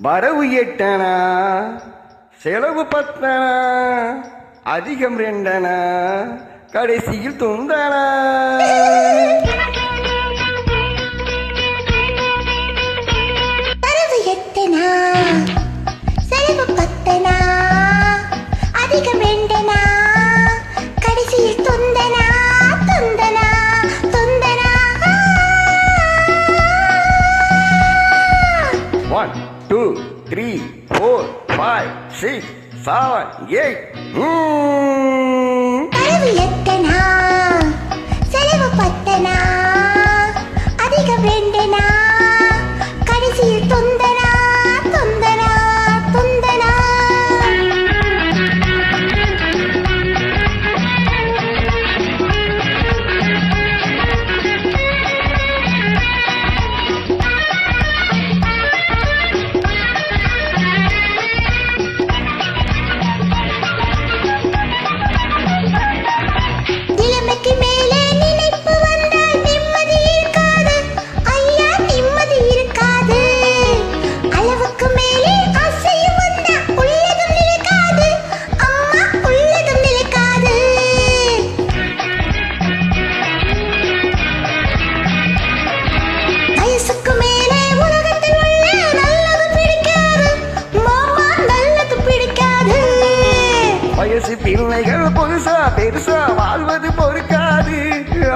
வரவு எட்டனா? செலவு பத்தனா? அதிகம் ரெண்டனா? கடைசியில் துந்தனா ஃபைவ் சிக்ஸ் செவன் எயிட் வரவு எட்டனா செலவு பத்தனா?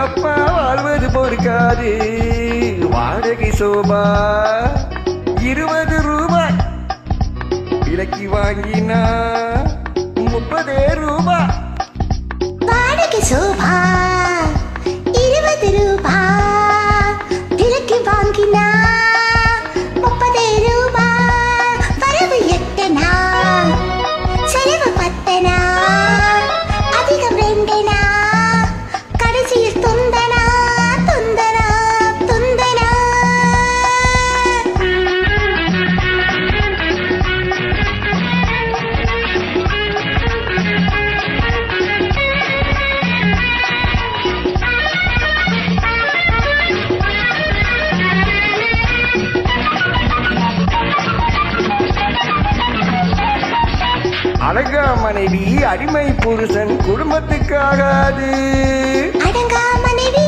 அப்பா வாழ்வது பொறுக்காது. வாடகை சோபா இருபது ரூபாய். விலைக்கு வாங்கினா முப்பதே ரூபாய். வாடகை சோபா. அழகா மனைவி அடிமை புருஷன் குடும்பத்துக்காகாது. அடங்கா மனைவி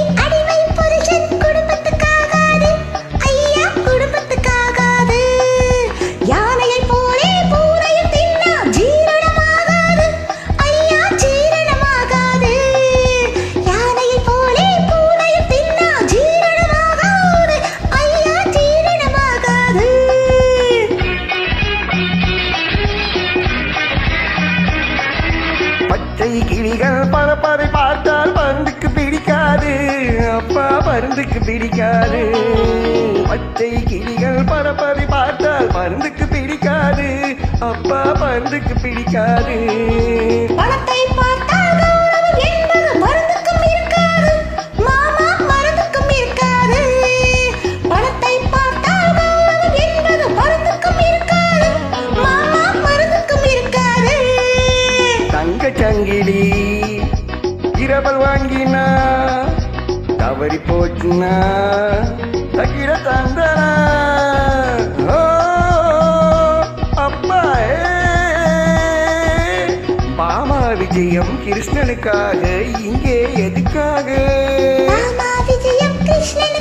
நீங்கள் கிளிகள் பார்த்தால் பருந்துக்கு பிடிக்காது. அப்பா பருந்துக்கு பிடிக்காது. பச்சை கிளிகள் பரப்பதை பார்த்தால் பருந்துக்கு பிடிக்காது. அப்பா பருந்துக்கு பிடிக்காது. இரவல் வாங்கினா தவறி போச்சுனா தகிர தந்தனா ஓ, அப்பா ஏ. விஜயம் கிருஷ்ணனுக்காக இங்கே எதுக்காக மாமா விஜயம் கிருஷ்ணனுக்காக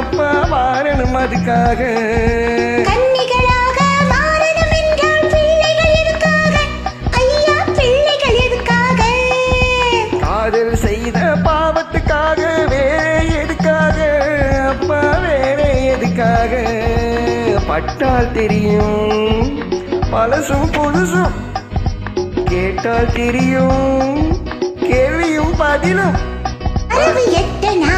அப்பா மாறணும் அதுக்காக. காதல் செய்த பாவத்துக்காக வேற எதுக்காக? அப்பா வேற எதுக்காக? பட்டால் தெரியும் பழசும் புதுசும் கேட்டால் தெரியும் கேள்வியும் பதிலும். எட்டனா